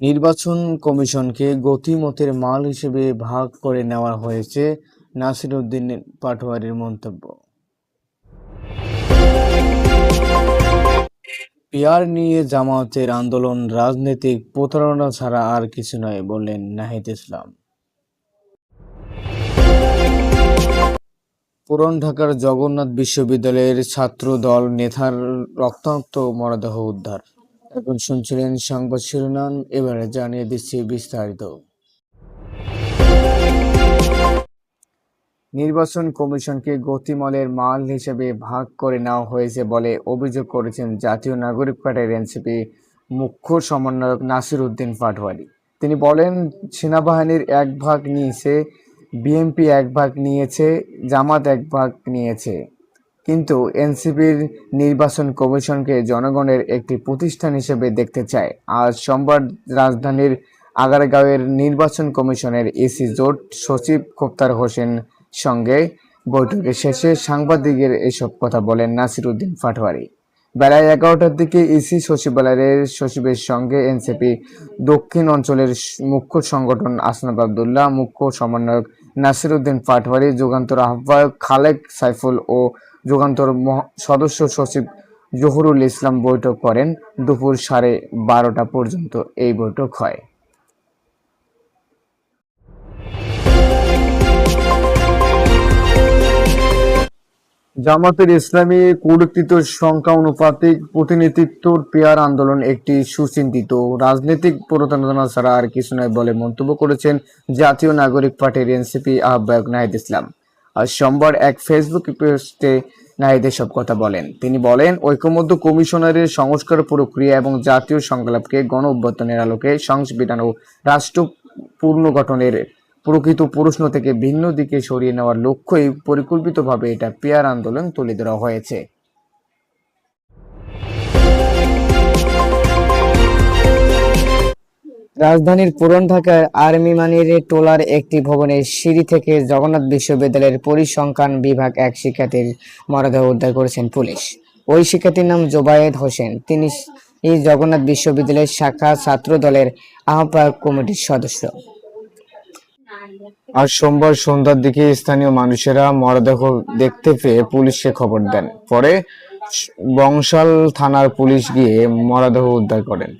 নির্বাচন কমিশনকে গতিমতের মাল হিসেবে ভাগ করে নেওয়া হয়েছে নাসিরউদ্দিন পাটোয়ারির মন্তব্য। পিয়ার নিয়ে জামায়াতের আন্দোলন রাজনৈতিক প্রতারণা ছাড়া আর কিছু নয় বললেন নাহিদ ইসলাম। পুরন ঢাকার জগন্নাথ বিশ্ববিদ্যালয়ের ছাত্র দল নেতার রক্তাক্ত মরদেহ উদ্ধার। এখন শুনছিলেন সংবাদ শিরোনাম, এবারে জানিয়ে দিচ্ছি বিস্তারিত। নির্বাচন কমিশনকে গতিমলের মাল হিসেবে ভাগ করে নেওয়া হয়েছে বলে অভিযোগ করেছেন জাতীয় নাগরিক পার্টির এনসিপি মুখ্য সমন্বয়ক নাসির উদ্দিন পাটওয়ারি তিনি বলেন, সেনাবাহিনীর এক ভাগ নিয়েছে, বিএনপি এক ভাগ নিয়েছে, জামাত এক ভাগ নিয়েছে। কিন্তু এনসিপির নির্বাচন কমিশনকে জনগণের একটি প্রতিষ্ঠান হিসেবে দেখতে চায়। আজ সোমবার রাজধানীর আগারগাঁওয়ের নির্বাচন কমিশনের এসি জোট সচিব খোপ্তার হোসেন সঙ্গে বৈঠকের শেষে সাংবাদিকের এসব কথা বলেন নাসির উদ্দিন পাটোয়ারি বেলা এগারোটার দিকে ইসি সচিবালয়ের সচিবের সঙ্গে এনসিপি দক্ষিণ অঞ্চলের মুখ্য সংগঠন আসনাব আবদুল্লাহ, মুখ্য সমন্বয়ক নাসির উদ্দিন পাটোয়ারি যুগান্তর আহ্বায়ক খালেক সাইফুল ও যুগান্তর সদস্য সচিব জহুরুল ইসলাম বৈঠক করেন। দুপুর সাড়ে বারোটা পর্যন্ত এই বৈঠক হয়। জামাতের ইসলামী কূটকৃত সংখ্যা অনুপাতিক প্রতিনিধিত্বর পেয়ার আন্দোলন একটি সুচিন্তিত রাজনৈতিক প্রতারণা ছাড়া আর কিছু নয় বলে মন্তব্য করেছেন জাতীয় নাগরিক পার্টির এনসিপি আহ্বায়ক নাহিদ ইসলাম। সোমবার এক ফেসবুক পোস্টে নারীদের সব কথা বলেন। তিনি বলেন ঐক্যমধ্য কমিশনারের সংস্কার প্রক্রিয়া এবং জাতীয় সংলাপকে গণ অভ্যর্থনের আলোকে সংবিধান ও রাষ্ট্র পুনর্গঠনের প্রকৃত প্রশ্ন থেকে ভিন্ন দিকে সরিয়ে নেওয়ার লক্ষ্যই পরিকল্পিতভাবে এটা পেয়ার আন্দোলন তুলে ধরা হয়েছে। রাজধানীর পুরন ঢাকার আর্মি মানির টোলার একটি ভবনের সিঁড়ি থেকে জগন্নাথ বিশ্ববিদ্যালয়ের পরিসংখ্যান বিভাগ এক শিক্ষার্থীর মরদেহ উদ্ধার করেছেন পুলিশ। ওই শিক্ষার্থীর নাম জোবায়েদ হোসেন। তিনি এই জগন্নাথ বিশ্ববিদ্যালয়ের শাখা ছাত্র দলের আহ্বায়ক কমিটির সদস্য। আজ সোমবার সন্ধ্যার দিকে স্থানীয় মানুষেরা মরদেহ দেখতে পেয়ে পুলিশকে খবর দেন। পরে বংশাল থানার পুলিশ গিয়ে মরদেহ উদ্ধার করেন।